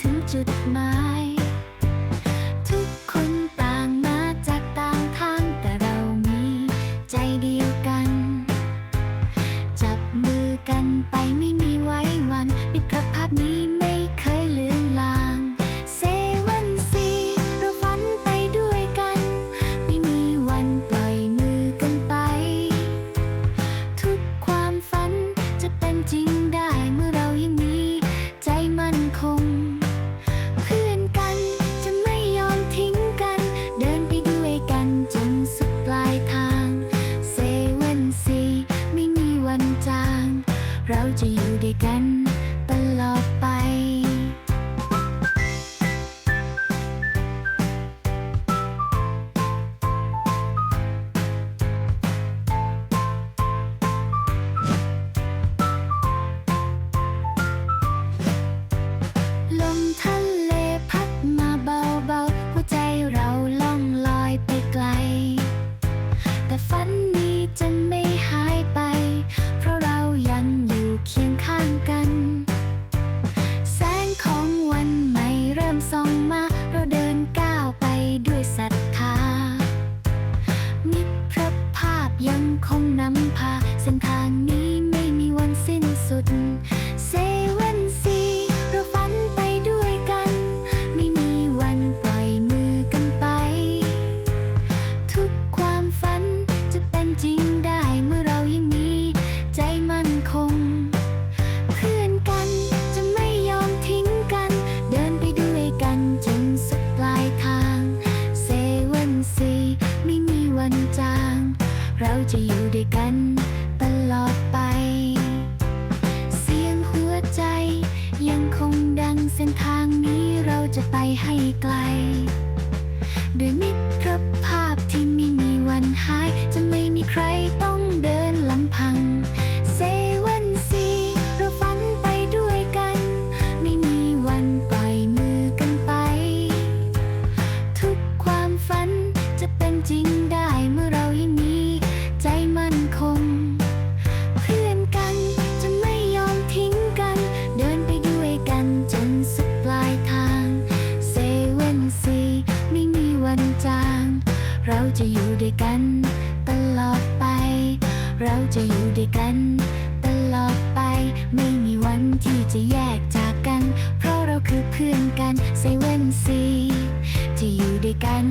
ถึงจุดหมายู่ด้วยกันตลอดไป จะอยู่ด้วยกันตลอดไป เสียงหัวใจ ยังคงดังเส้นทางนี้เราจะไปให้ไกล ด้วยมิตรภาพที่ไม่มีวันหายจะ จะอยู่ด้วยกันตลอดไป เราจะอยู่ด้วยกันตลอดไป ไม่มีวันที่จะแยกจากกัน เพราะเราคือเพื่อนกันเซเว่นซีจะอยู่ด้วยกัน